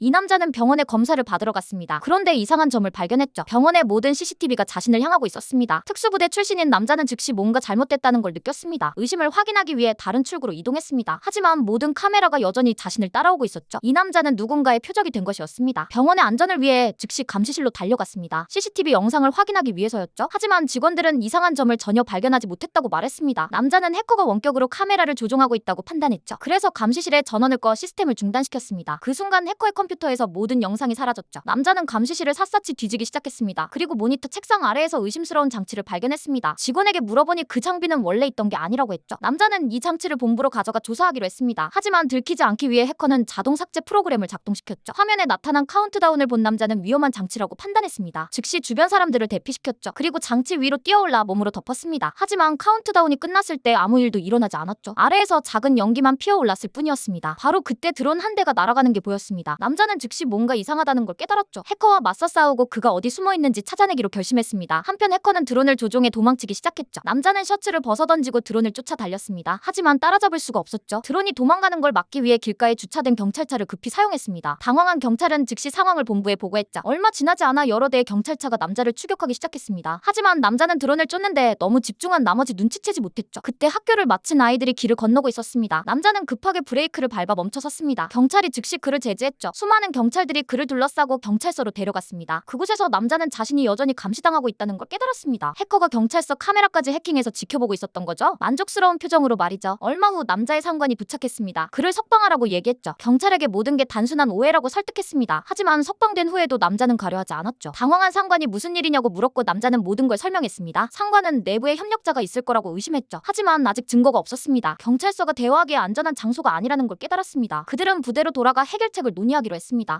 이 남자는 병원에 검사를 받으러 갔습니다. 그런데 이상한 점을 발견했죠. 병원의 모든 CCTV가 자신을 향하고 있었습니다. 특수부대 출신인 남자는 즉시 뭔가 잘못됐다는 걸 느꼈습니다. 의심을 확인하기 위해 다른 출구로 이동했습니다. 하지만 모든 카메라가 여전히 자신을 따라오고 있었죠. 이 남자는 누군가의 표적이 된 것이었습니다. 병원의 안전을 위해 즉시 감시실로 달려갔습니다. CCTV 영상을 확인하기 위해서였죠. 하지만 직원들은 이상한 점을 전혀 발견하지 못했다고 말했습니다. 남자는 해커가 원격으로 카메라를 조종하고 있다고 판단했죠. 그래서 감시실에 전원을 꺼 시스템을 중단시켰습니다. 그 순간 해커의 컴 퓨터에서 모든 영상이 사라졌죠. 남자는 감시실을 샅샅이 뒤지기 시작했습니다. 그리고 모니터 책상 아래에서 의심스러운 장치를 발견했습니다. 직원에게 물어보니 그 장비는 원래 있던 게 아니라고 했죠. 남자는 이 장치를 본부로 가져가 조사하기로 했습니다. 하지만 들키지 않기 위해 해커는 자동 삭제 프로그램을 작동시켰죠. 화면에 나타난 카운트다운을 본 남자는 위험한 장치라고 판단했습니다. 즉시 주변 사람들을 대피시켰죠. 그리고 장치 위로 뛰어올라 몸으로 덮었습니다. 하지만 카운트다운이 끝났을 때 아무 일도 일어나지 않았죠. 아래에서 작은 연기만 피어올랐을 뿐이었습니다. 바로 그때 드론 한 대가 날아가는 게 보였습니다. 남자 는 즉시 뭔가 이상하다는 걸 깨달았죠. 해커와 맞서 싸우고 그가 어디 숨어 있는지 찾아내기로 결심했습니다. 한편 해커는 드론을 조종해 도망치기 시작했죠. 남자는 셔츠를 벗어던지고 드론을 쫓아 달렸습니다. 하지만 따라잡을 수가 없었죠. 드론이 도망가는 걸 막기 위해 길가에 주차된 경찰차를 급히 사용했습니다. 당황한 경찰은 즉시 상황을 본부에 보고했자 얼마 지나지 않아 여러 대의 경찰차가 남자를 추격하기 시작했습니다. 하지만 남자는 드론을 쫓는데 너무 집중한 나머지 눈치채지 못했죠. 그때 학교를 마친 아이들이 길을 건너고 있었습니다. 남자는 급하게 브레이크를 밟아 멈춰섰습니다. 경찰이 즉시 그를 제지했죠. 수많은 경찰들이 그를 둘러싸고 경찰서로 데려갔습니다. 그곳에서 남자는 자신이 여전히 감시당하고 있다는 걸 깨달았습니다. 해커가 경찰서 카메라까지 해킹해서 지켜보고 있었던 거죠. 만족스러운 표정으로 말이죠. 얼마 후 남자의 상관이 도착했습니다. 그를 석방하라고 얘기했죠. 경찰에게 모든 게 단순한 오해라고 설득했습니다. 하지만 석방된 후에도 남자는 가려하지 않았죠. 당황한 상관이 무슨 일이냐고 물었고 남자는 모든 걸 설명했습니다. 상관은 내부에 협력자가 있을 거라고 의심했죠. 하지만 아직 증거가 없었습니다. 경찰서가 대화하기에 안전한 장소가 아니라는 걸 깨달았습니다. 그들은 부대로 돌아가 해결책을 논의하기로 했습니다.